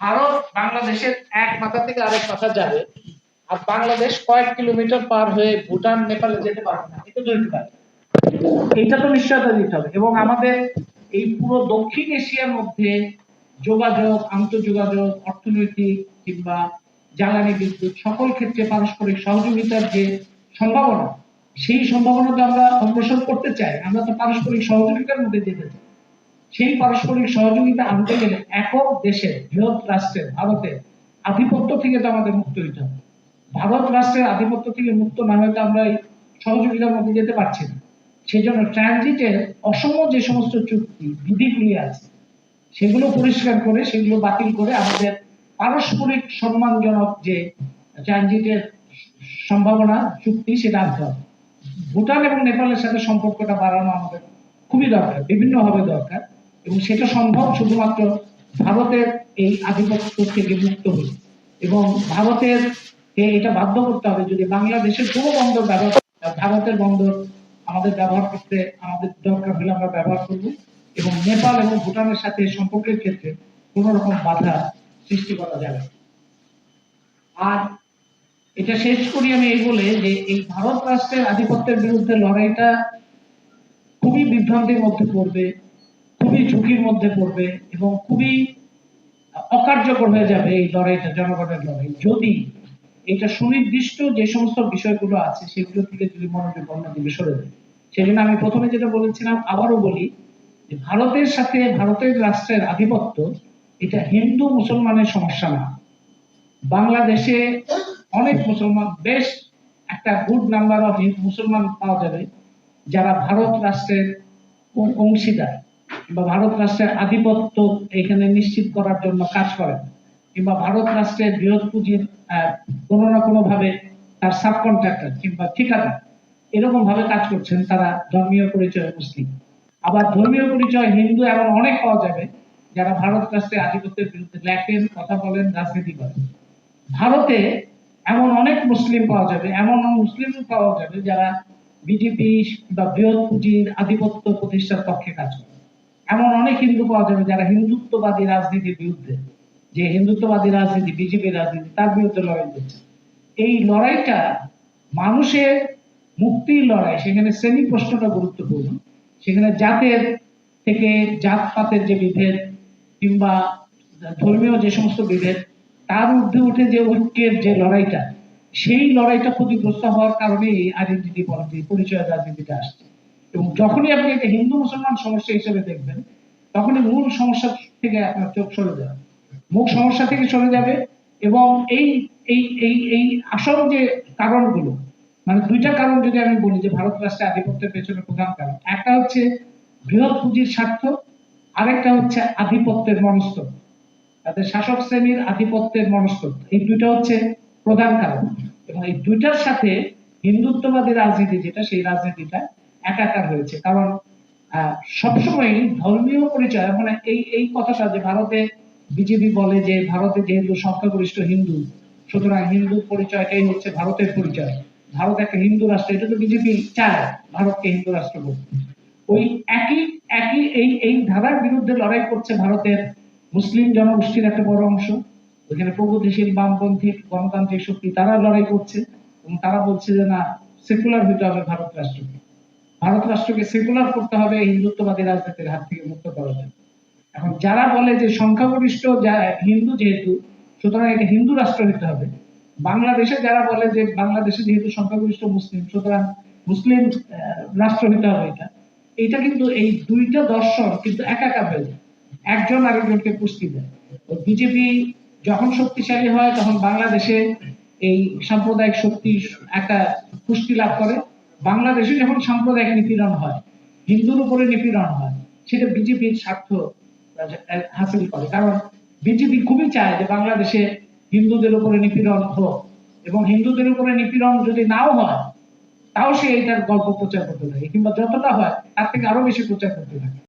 ভারত বাংলাদেশের এক মাথা থেকে আরেক মাথা যাবে। আর বাংলাদেশ কয়েক কিলোমিটার পার হয়ে ভুটান, নেপালে যেতে পারবে না। এটা ধরতে পারে এটা তো নিশ্চয়তা দিতে হবে। এবং আমাদের এই পুরো দক্ষিণ এশিয়ার মধ্যে যোগাযোগ আন্তঃযোগাযোগ অর্থনৈতিক কিংবা জ্বালানি বিদ্যুৎ সকল ক্ষেত্রে পারস্পরিক সহযোগিতার যে সম্ভাবনা, সেই সম্ভাবনাটা আমরা অগ্রসর করতে চাই। আমরা তো পারস্পরিক সহযোগিতার মধ্যে যেতে চাই সেই পারস্পরিক সহযোগিতা আনতে গেলে একক দেশের বৃহৎ রাষ্ট্রের ভারতের আধিপত্য থেকে তো আমাদের মুক্ত হইতে হবে। ভারত রাষ্ট্রের আধিপত্য থেকে মুক্ত না হয়তো আমরা এই সহযোগিতার মধ্যে যেতে পারছি না। সেই জন্য ট্রানজিটের অসম যে সমস্ত চুক্তি, বিধিগুলি আছে, সেগুলো পরিষ্কার করে, সেগুলো বাতিল করে আমাদের পারস্পরিক সম্মানজনক যে ট্রানজিটের সম্ভাবনা, চুক্তি, সেটা আনতে হবে। ভুটান এবং নেপালের সাথে সম্পর্কটা বাড়ানো আমাদের খুবই দরকার, বিভিন্নভাবে দরকার। এবং সেটা সম্ভব শুধুমাত্র ভারতের এই আধিপত্য থেকে মুক্ত হয়ে। এবং ভারতের এটা বাধ্য করতে হবে যদি বাংলাদেশের কোনো বন্দর ব্যবহার ভারতের বন্দর আমাদের ব্যবহার করতে, আমাদের দরকার হলে আমরা ব্যবহার করব। এবং নেপাল এবং ভুটানের সাথে সম্পর্কের ক্ষেত্রে কোনো রকম বাধা সৃষ্টি করা যাবে। আর এটা শেষ করি আমি এই বলে যে এই ভারত রাষ্ট্রের আধিপত্যের বিরুদ্ধে লড়াইটা খুবই বিভ্রান্তির মধ্যে পড়বে। খুবই ঝুঁকির মধ্যে পড়বে এবং খুবই অকার্যকর হয়ে যাবে এই লড়াইটা, জনগণের লড়াই। যদি এটা সুনির্দিষ্ট যে সমস্ত বিষয়গুলো আছে সেগুলোর থেকে যদি মনোযোগ অন্যদিকে সরে যায়। সেই জন্য আমি প্রথমে যেটা বলেছিলাম, আবারও বলি যে ভারতের সাথে ভারতের রাষ্ট্রের আধিপত্য, এটা হিন্দু মুসলমানের সমস্যা না। বাংলাদেশে অনেক মুসলমান, বেশ একটা গুড নাম্বার অফ মুসলমান পাওয়া যাবে যারা ভারত রাষ্ট্রের অংশীদার। বা ভারত রাষ্ট্রের আধিপত্য এখানে নিশ্চিত করার জন্য কাজ করেন কিংবা ভারত রাষ্ট্রের বৃহৎ পুঁজির কোনো না কোনো ভাবে তার সাব কন্ট্রাক্টর কিংবা ঠিকাদার এরকম ভাবে কাজ করছেন তারা ধর্মীয় পরিচয় মুসলিম। আবার ধর্মীয় পরিচয় হিন্দু এমন অনেক পাওয়া যাবে যারা ভারত রাষ্ট্রের আধিপত্যের বিরুদ্ধে লেখেন কথা বলেন, রাজনীতি করেন। ভারতে এমন অনেক মুসলিম পাওয়া যাবে, এমন মুসলিম পাওয়া যাবে যারা বিজেপি বা বৃহৎ পুঁজির আধিপত্য প্রতিষ্ঠার পক্ষে কাজ করে। এমন অনেক হিন্দু পাওয়া যাবে যারা হিন্দুত্ববাদী রাজনীতির বিরুদ্ধে, যে হিন্দুত্ববাদী রাজনীতি, বিজেপি রাজনীতি, তার বিরুদ্ধে লড়াই করছে। এই লড়াইটা মানুষের মুক্তির লড়াই, সেখানে শ্রেণি প্রশ্নটা গুরুত্বপূর্ণ। সেখানে জাতের থেকে জাতপাতের যে বিভেদ কিংবা ধর্মীয় যে সমস্ত বিভেদ, তার ঊর্ধ্বে উঠে যে ঐক্যের যে লড়াইটা, সেই লড়াইটা ক্ষতিগ্রস্ত হওয়ার কারণে এই আইডেন্টিটি পরিচয় রাজনীতিটা আসছে। এবং যখনই আপনি এটা হিন্দু মুসলমান সমস্যা হিসেবে দেখবেন, তখনই মূল সমস্যা থেকে আপনার চোখ সরে যাবে। মূল সমস্যা থেকে সরে যাবে এবং এই এই এই এই আসল যে কারণগুলো মানে দুইটা কারণ যদি আমি বলি যে ভারত রাষ্ট্রের আধিপত্যের পেছনে প্রধান কারণ, একটা হচ্ছে বৃহৎ পুঁজির স্বার্থ, আরেকটা হচ্ছে আধিপত্যের মনস্তত্ব। তাদের শাসক শ্রেণির আধিপত্যের মনস্তত্ব, এই দুইটা হচ্ছে প্রধান কারণ। এবং এই দুইটার সাথে হিন্দুত্ববাদী রাজনীতি যেটা, সেই রাজনীতিটা একাকার হয়েছে। কারণ সবসময় ধর্মীয় পরিচয় মানে এই এই কথাটা যে ভারতে বিজেপি বলে যে ভারতে যেহেতু সংখ্যাগরিষ্ঠ হিন্দু, সুতরাং হিন্দু পরিচয়টাই হচ্ছে ভারতের পরিচয়। ভারত একটা হিন্দু রাষ্ট্র, এটা তো বিজেপি চায়, ভারতকে হিন্দু রাষ্ট্র করতে ওই একই একই, এই এই ধারার বিরুদ্ধে লড়াই করছে ভারতের মুসলিম জনগোষ্ঠীর একটা বড় অংশ, ওইখানে প্রগতিশীল বামপন্থী, গণতান্ত্রিক শক্তি, তারা লড়াই করছে এবং তারা বলছে যে না, সেকুলার হতে হবে ভারত রাষ্ট্রকে। ভারত রাষ্ট্রকে সেকুলার করতে হবে, হিন্দুত্ববাদী রাজনীতির হাত থেকে মুক্ত করা যায় এখন যারা বলে যে সংখ্যাগরিষ্ঠ যা, হিন্দু যেহেতু, সুতরাং এটা হিন্দু রাষ্ট্র হতে হবে। বাংলাদেশে যারা বলে যে বাংলাদেশে যেহেতু সংখ্যাগরিষ্ঠ মুসলিম, সুতরাং মুসলিম রাষ্ট্র হতে হবে এটা এটা কিন্তু এই দুইটা দর্শন কিন্তু একাকার হয়ে যায় একজন আরেকজনকে পুষ্টি দেয়। ও বিজেপি যখন শক্তিশালী হয়, তখন বাংলাদেশে এই সাম্প্রদায়িক শক্তি একটা পুষ্টি লাভ করে। বাংলাদেশে যখন সাম্প্রদায়িক নিপীড়ন হয়, হিন্দুর উপরে নিপীড়ন হয়, সেটা বিজেপির স্বার্থ হাসিল করে। কারণ বিজেপি খুবই চায় যে বাংলাদেশে হিন্দুদের উপরে নিপীড়ন হোক এবং হিন্দুদের উপরে নিপীড়ন যদি নাও হয়, তাও সে এটার গল্প প্রচার করতে থাকে, কিংবা যতটা হয়, তার থেকে আরও বেশি প্রচার করতে থাকে।